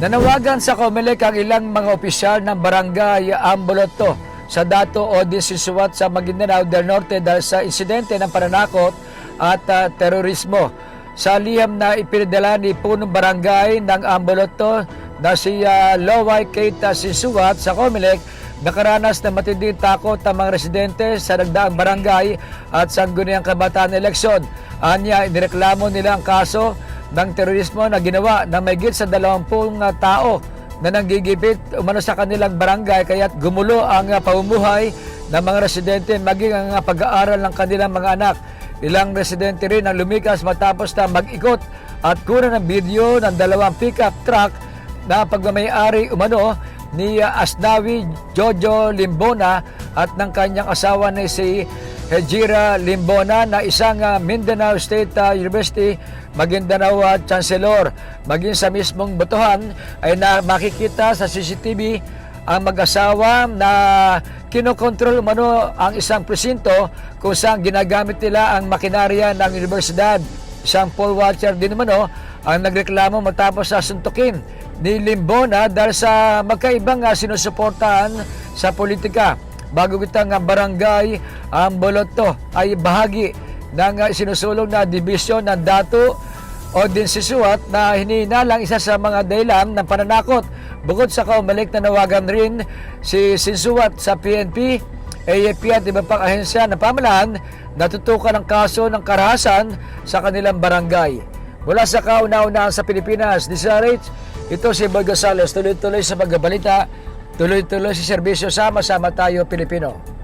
Nanawagan sa Comelec ang ilang mga opisyal ng barangay Amboloto sa Dato o Sisuwat sa Maguindanao del Norte dahil sa insidente ng pananakot at ah, terorismo. Sa liham na ipinadala ni punong barangay ng Amboloto na si uh, Loway Keita Sisuwat sa Comelec nakaranas ng matinding takot ang mga residente sa nagdaang barangay at sangguniang kabataan eleksyon. Anya, inireklamo nila ang kaso ng terorismo na ginawa na may sa 20 tao na nanggigipit umano sa kanilang barangay kaya't gumulo ang uh, pamumuhay ng mga residente maging ang uh, pag-aaral ng kanilang mga anak. Ilang residente rin ang lumikas matapos na mag-ikot at kuna ng video ng dalawang pickup truck na pagmamayari umano ni Asnawi Jojo Limbona at ng kanyang asawa ni si Hejira Limbona na isang uh, Mindanao State uh, University Maguindanao uh, Chancellor. Maging sa mismong botohan ay na makikita sa CCTV ang mag-asawa na kinokontrol umano ang isang presinto kung saan ginagamit nila ang makinarya ng universidad. Isang poll watcher din umano ang nagreklamo matapos sa suntukin ni Limbona dahil sa magkaibang sinusuportahan sa politika. Bago kitang uh, barangay ang Boloto ay bahagi ng sinusulong na dibisyon ng Dato o din si Suat na hinihinalang isa sa mga dahilan ng pananakot. Bukod sa kaumalik na nawagan rin si Sinsuat sa PNP, AFP at iba pang ahensya ng pamalaan natutukan ang kaso ng karahasan sa kanilang barangay. Mula sa kauna-unahan sa Pilipinas, Sarich, ito si Boy Gonzales, tuloy-tuloy sa pagbabalita, tuloy-tuloy sa serbisyo, sama-sama tayo Pilipino.